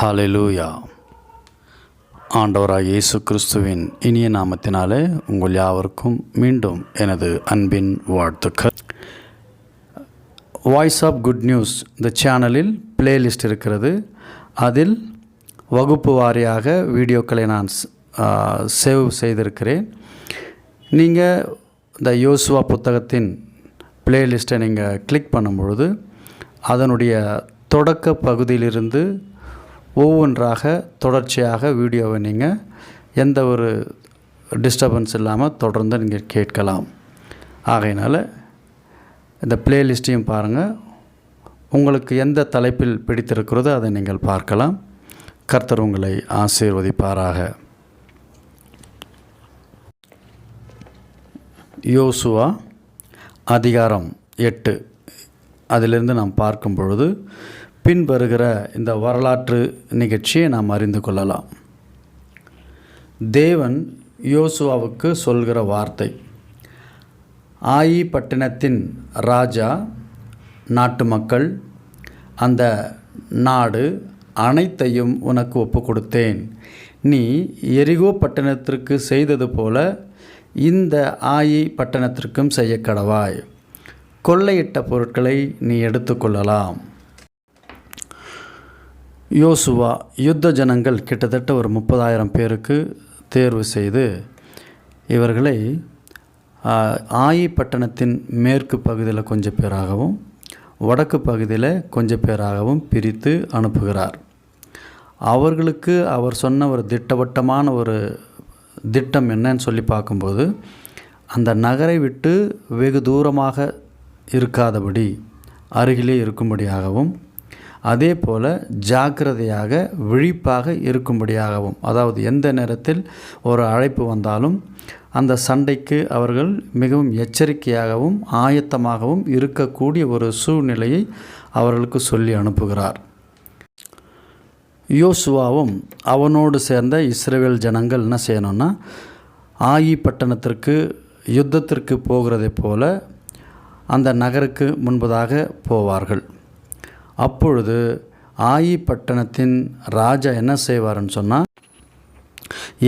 ஹalleluya. ஆண்டவராக இயேசு கிறிஸ்துவின் இனிய நாமத்தினாலே உங்கள் யாவருக்கும் மீண்டும் எனது அன்பின் வாழ்த்துக்கள். வாய்ஸ் ஆஃப் குட் நியூஸ் இந்த சேனலில் பிளேலிஸ்ட் இருக்கிறது. அதில் வகுப்பு வாரியாக வீடியோக்களை நான் சேவ் செய்திருக்கிறேன். நீங்கள் இந்த யோசுவா புத்தகத்தின் பிளேலிஸ்ட்டை நீங்கள் கிளிக் பண்ணும் பொழுது அதனுடைய தொடக்க பகுதியிலிருந்து ஒவ்வொன்றாக தொடர்ச்சியாக வீடியோவை நீங்கள் எந்த ஒரு டிஸ்டர்பன்ஸ் இல்லாமல் தொடர்ந்து நீங்கள் கேட்கலாம். ஆகையினால் இந்த பிளேலிஸ்ட்டையும் பாருங்கள் உங்களுக்கு எந்த தலைப்பில் பிடித்திருக்கிறதோ அதை நீங்கள் பார்க்கலாம். கர்த்தர் உங்களை ஆசீர்வதிப்பாராக. யோசுவா அதிகாரம் எட்டு. அதிலிருந்து நாம் பார்க்கும் பொழுது பின்வருகிற இந்த வரலாற்று நிகழ்ச்சியை நாம் அறிந்து கொள்ளலாம். தேவன் யோசுவாவுக்கு சொல்கிற வார்த்தை ஆயி பட்டினத்தின் ராஜா நாட்டு மக்கள் அந்த நாடு அனைத்தையும் உனக்கு ஒப்பு கொடுத்தேன் நீ எரிகோ பட்டணத்திற்கு செய்தது போல இந்த ஆயி பட்டணத்திற்கும் செய்ய கடவாய் கொள்ளையிட்ட பொருட்களை நீ எடுத்துக்கொள்ளலாம். யோசுவா யுத்த ஜனங்கள் கிட்டத்தட்ட ஒரு முப்பதாயிரம் பேருக்கு தேர்வு செய்து இவர்களை ஆயி பட்டணத்தின் மேற்கு பகுதியில் கொஞ்சம் பேராகவும் வடக்கு பகுதியில் கொஞ்சம் பேராகவும் பிரித்து அனுப்புகிறார். அவர்களுக்கு அவர் சொன்ன ஒரு திட்டவட்டமான ஒரு திட்டம் என்னன்னு சொல்லி பார்க்கும்போது அந்த நகரை விட்டு வெகு தூரமாக இருக்காதபடி அருகிலே இருக்கும்படியாகவும் அதே போல் ஜாக்கிரதையாக விழிப்பாக இருக்கும்படியாகவும். அதாவது எந்த நேரத்தில் ஒரு அழைப்பு வந்தாலும் அந்த சண்டைக்கு அவர்கள் மிகவும் எச்சரிக்கையாகவும் ஆயத்தமாகவும் இருக்கக்கூடிய ஒரு சூழ்நிலையை அவர்களுக்கு சொல்லி அனுப்புகிறார். யோசுவாவும் அவனோடு சேர்ந்த இஸ்ரேல் ஜனங்கள் என்ன செய்யணும்னா ஆயி பட்டணத்திற்கு யுத்தத்திற்கு போகிறதை போல அந்த நகருக்கு முன்பதாக போவார்கள். அப்பொழுது ஆயி பட்டணத்தின் ராஜா என்ன செய்வார்னு சொன்னால்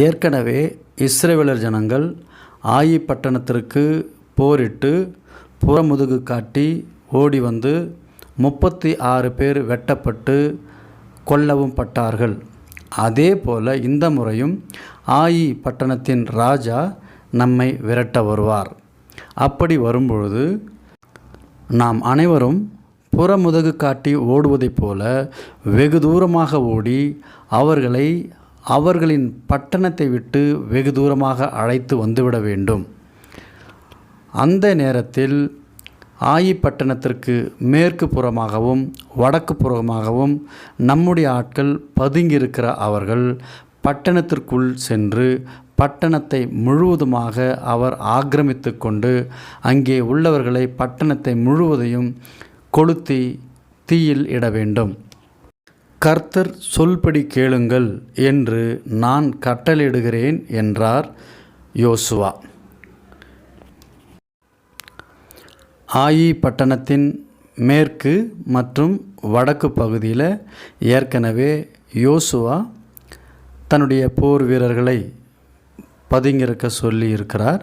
ஏற்கனவே இஸ்ரேவேலர் ஜனங்கள் ஆயி பட்டணத்திற்கு போரிட்டு புறமுதுகு காட்டி ஓடி வந்து முப்பத்தி ஆறு பேர் வெட்டப்பட்டு கொல்லவும் பட்டார்கள். அதே போல் இந்த முறையும் ஆயி பட்டணத்தின் ராஜா நம்மை விரட்ட வருவார். அப்படி வரும்பொழுது நாம் அனைவரும் புறமுதுகு காட்டி ஓடுவதைப் போல வெகு தூரமாக ஓடி அவர்களை அவர்களின் பட்டணத்தை விட்டு வெகு தூரமாக அழைத்து வந்துவிட வேண்டும். அந்த நேரத்தில் ஆயி பட்டணத்திற்கு மேற்கு புறமாகவும் வடக்கு புறமாகவும் நம்முடைய ஆட்கள் பதுங்கியிருக்கிற அவர்கள் பட்டணத்திற்குள் சென்று பட்டணத்தை முழுவதுமாக அவர் ஆக்கிரமித்து கொண்டு அங்கே உள்ளவர்களை பட்டணத்தை முழுவதையும் கொளுத்தி தீயில் இட வேண்டும். கர்த்தர் சொல்படி கேளுங்கள் என்று நான் கட்டளையிடுகிறேன் என்றார் யோசுவா. ஆயி பட்டணத்தின் மேற்கு மற்றும் வடக்கு பகுதியில் ஏற்கனவே யோசுவா தன்னுடைய போர் வீரர்களை பதுங்கியிருக்க சொல்லி இருக்கிறார்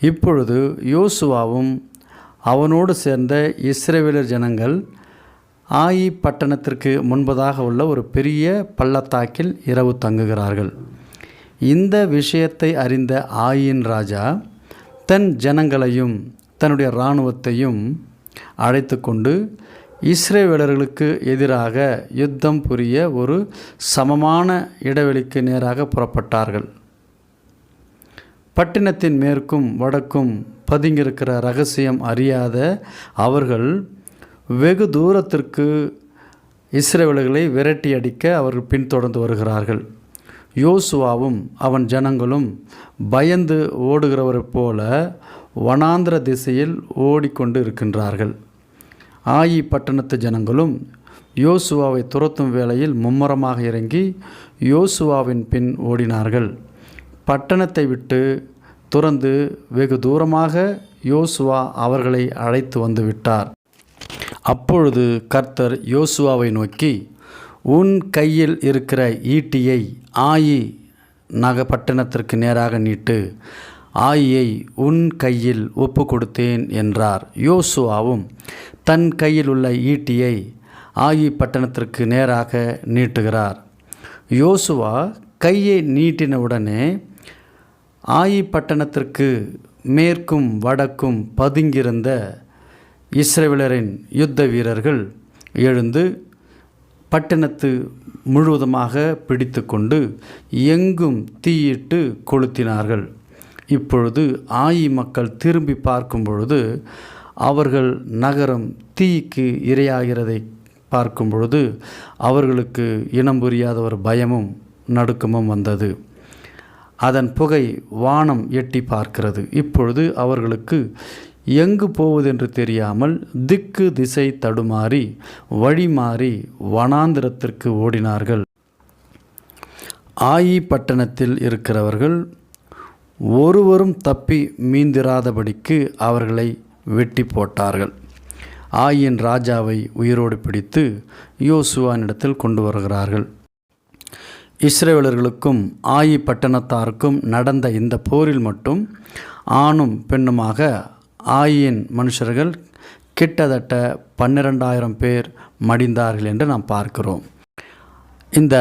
இப்பொழுது யோசுவாவும் அவனோடு சேர்ந்த இஸ்ரேவேலர் ஜனங்கள் ஆயி பட்டணத்திற்கு முன்பதாக உள்ள ஒரு பெரிய பள்ளத்தாக்கில் இரவு தங்குகிறார்கள். இந்த விஷயத்தை அறிந்த ஆயின் ராஜா தன் ஜனங்களையும் தன்னுடைய இராணுவத்தையும் அழைத்து கொண்டு இஸ்ரேவேலர்களுக்கு எதிராக யுத்தம் புரிய ஒரு சமமான இடைவெளிக்கு நேராக புறப்பட்டார்கள். பட்டினத்தின் மேற்கும் வடக்கும் பதுங்கியிருக்கிற ரகசியம் அறியாத அவர்கள் வெகு தூரத்திற்கு இஸ்ரேவலர்களை விரட்டி அடிக்க அவர்கள் பின்தொடர்ந்து வருகிறார்கள். யோசுவாவும் அவன் ஜனங்களும் பயந்து ஓடுகிறவர் போல வனாந்திர திசையில் ஓடிக்கொண்டு இருக்கின்றார்கள். ஆயி பட்டணத்து ஜனங்களும் யோசுவாவை துரத்தும் வேளையில் மும்முரமாக இறங்கி யோசுவாவின் பின் ஓடினார்கள். பட்டணத்தை விட்டு துறந்து வெகு தூரமாக யோசுவா அவர்களை அழைத்து வந்து விட்டார். அப்பொழுது கர்த்தர் யோசுவாவை நோக்கி உன் கையில் இருக்கிற ஈட்டியை ஆயி நகப்பட்டினத்திற்கு நேராக நீட்டு. ஆயியை உன் கையில் ஒப்பு கொடுத்தேன் என்றார். யோசுவாவும் தன் கையில் உள்ள ஈட்டியை ஆயி பட்டணத்திற்கு நேராக நீட்டுகிறார். யோசுவா கையை நீட்டினவுடனே ஆயி பட்டணத்திற்கு மேற்கும் வடக்கும் பதுங்கியிருந்த இஸ்ரேலரின் யுத்த வீரர்கள் எழுந்து பட்டணத்து முழுவதுமாக பிடித்து கொண்டு எங்கும் தீயிட்டு கொளுத்தினார்கள். இப்பொழுது ஆயி மக்கள் திரும்பி பார்க்கும் பொழுது அவர்கள் நகரம் தீக்கு இரையாகிறதை பார்க்கும் பொழுது அவர்களுக்கு இனம் புரியாத ஒரு பயமும் நடுக்கமும் வந்தது. அதன் புகை வானம் எட்டி பார்க்கிறது. இப்பொழுது அவர்களுக்கு எங்கு போவதென்று தெரியாமல் திக்கு திசை தடுமாறி வழி மாறி வனாந்திரத்திற்கு ஓடினார்கள். ஆயி பட்டணத்தில் இருக்கிறவர்கள் ஒருவரும் தப்பி மீந்திராதபடிக்கு அவர்களை வெட்டி போட்டார்கள். ஆயின் ராஜாவை உயிரோடு பிடித்து யோசுவானிடத்தில் கொண்டு வருகிறார்கள். இஸ்ரேலர்களுக்கும் ஆயி பட்டணத்தாருக்கும் நடந்த இந்த போரில் மட்டும் ஆணும் பெண்ணுமாக ஆயின் மனுஷர்கள் கிட்டத்தட்ட பன்னிரெண்டாயிரம் பேர் மடிந்தார்கள் என்று நாம் பார்க்கிறோம். இந்த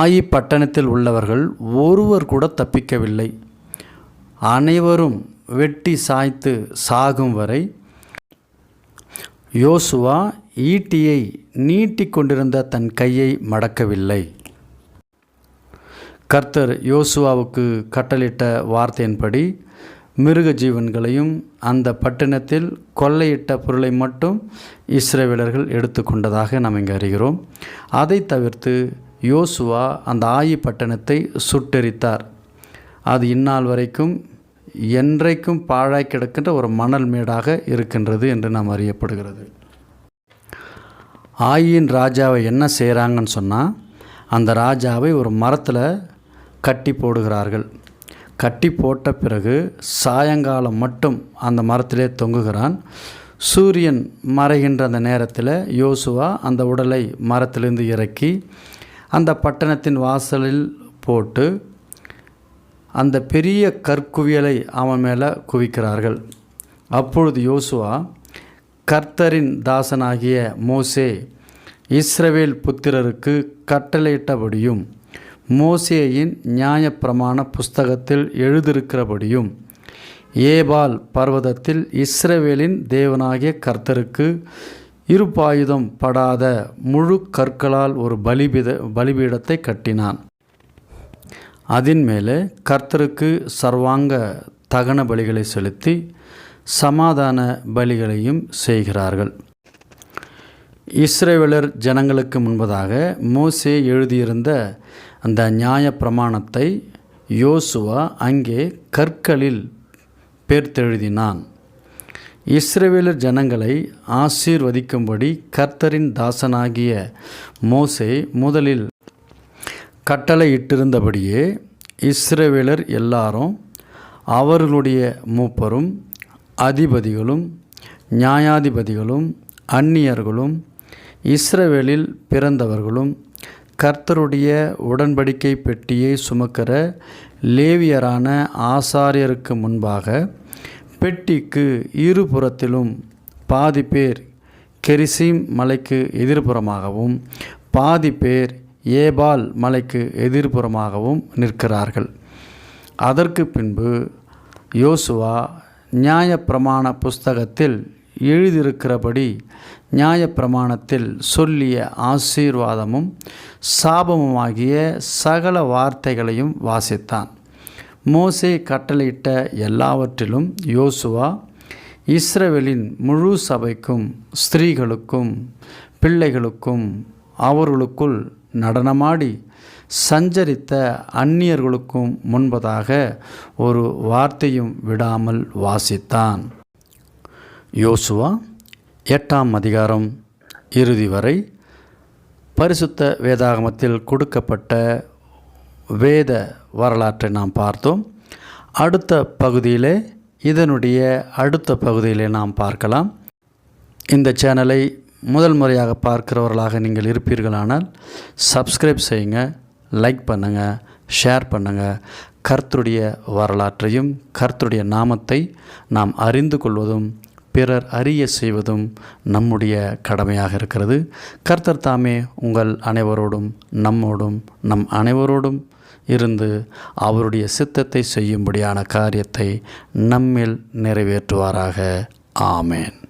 ஆயி பட்டணத்தில் உள்ளவர்கள் ஒருவர் கூட தப்பிக்கவில்லை. அனைவரும் வெட்டி சாய்த்து சாகும் வரை யோசுவா ஈட்டியை நீட்டி கொண்டிருந்த தன் கையை மடக்கவில்லை. கர்த்தர் யோசுவாவுக்கு கட்டளிட்ட வார்த்தையின்படி மிருக ஜீவன்களையும் அந்த பட்டணத்தில் கொள்ளையிட்ட பொருளை மட்டும் இஸ்ரேவேலர்கள் எடுத்துக்கொண்டதாக நாம் இங்கே அறிகிறோம். அதை தவிர்த்து யோசுவா அந்த ஆயி பட்டணத்தை சுட்டெரித்தார். அது இந்நாள் வரைக்கும் என்றைக்கும் பாழாய் கிடக்கின்ற ஒரு மணல் மேடாக இருக்கின்றது என்று நாம் அறியப்படுகிறது. ஆயின் ராஜாவை என்ன செய்கிறாங்கன்னு சொன்னால் அந்த ராஜாவை ஒரு மரத்தில் கட்டி போடுகிறார்கள். கட்டி போட்ட பிறகு சாயங்காலம் மட்டும் அந்த மரத்திலே தொங்குகிறான். சூரியன் மறைகின்ற அந்த நேரத்தில் யோசுவா அந்த உடலை மரத்திலிருந்து இறக்கி அந்த பட்டணத்தின் வாசலில் போட்டு அந்த பெரிய கற்குவியலை அவன் மேலே குவிக்கிறார்கள். அப்பொழுது யோசுவா கர்த்தரின் தாசனாகிய மோசே இஸ்ரவேல் புத்திரருக்கு கட்டளையிட்டபடியும் மோசேயின் நியாயப்பிரமாண புஸ்தகத்தில் எழுதியிருக்கிறபடியும் ஏபால் பர்வதத்தில் இஸ்ரவேலின் தேவனாகிய கர்த்தருக்கு இருப்பாயுதம் படாத முழு கற்களால் ஒரு பலிபீத பலிபீடத்தை கட்டினான். அதன் மேலே கர்த்தருக்கு சர்வாங்க தகன பலிகளை செலுத்தி சமாதான பலிகளையும் செய்கிறார்கள். இஸ்ரேவேலர் ஜனங்களுக்கு முன்பதாக மோசே எழுதியிருந்த அந்த நியாய பிரமாணத்தை யோசுவா அங்கே கற்களில் பேர்த்தெழுதினான். இஸ்ரேவேலர் ஜனங்களை ஆசீர்வதிக்கும்படி கர்த்தரின் தாசனாகிய மோசே முதலில் கட்டளையிட்டிருந்தபடியே இஸ்ரேவேலர் எல்லாரும் அவர்களுடைய மூப்பரும் அதிபதிகளும் நியாயாதிபதிகளும் அந்நியர்களும் இஸ்ரவேலில் பிறந்தவர்களும் கர்த்தருடைய உடன்படிக்கை பெட்டியை சுமக்கிற லேவியரான ஆசாரியருக்கு முன்பாக பெட்டிக்கு இருபுறத்திலும் பாதி பேர் கெரிசீம் மலைக்கு எதிர்ப்புறமாகவும் பாதி பேர் ஏபால் மலைக்கு எதிர்ப்புறமாகவும் நிற்கிறார்கள். அதற்கு பின்பு யோசுவா நியாயப்பிரமாண புஸ்தகத்தில் எழுதியிருக்கிறபடி நியாயப்பிரமாணத்தில் சொல்லிய ஆசீர்வாதமும் சாபமுமாகிய சகல வார்த்தைகளையும் வாசித்தான். மோசே கட்டளையிட்ட எல்லாவற்றிலும் யோசுவா இஸ்ரவேலின் முழு சபைக்கும் ஸ்திரீகளுக்கும் பிள்ளைகளுக்கும் அவர்களுக்குள் நடனமாடி சஞ்சரித்த அந்நியர்களுக்கும் முன்பதாக ஒரு வார்த்தையும் விடாமல் வாசித்தான். யோசுவா எட்டாம் அதிகாரம் இறுதி வரை பரிசுத்த வேதாகமத்தில் கொடுக்கப்பட்ட வேத வரலாற்றை நாம் பார்த்தோம். அடுத்த பகுதியிலே இதனுடைய அடுத்த பகுதியிலே நாம் பார்க்கலாம். இந்த சேனலை முதல் முறையாக பார்க்கிறவர்களாக நீங்கள் இருப்பீர்களானால் சப்ஸ்கிரைப் செய்யுங்க லைக் பண்ணுங்கள் ஷேர் பண்ணுங்கள் கர்த்தருடைய வரலாற்றையும் கர்த்தருடைய நாமத்தை நாம் அறிந்து கொள்வதும் பிறர் அறிய செய்வதும் நம்முடைய கடமையாக இருக்கிறது. கர்த்தர் தாமே உங்கள் அனைவரோடும் நம்மோடும் நம் அனைவரோடும் இருந்து அவருடைய சித்தத்தை செய்யும்படியான காரியத்தை நம்மில் நிறைவேற்றுவாராக. ஆமேன்.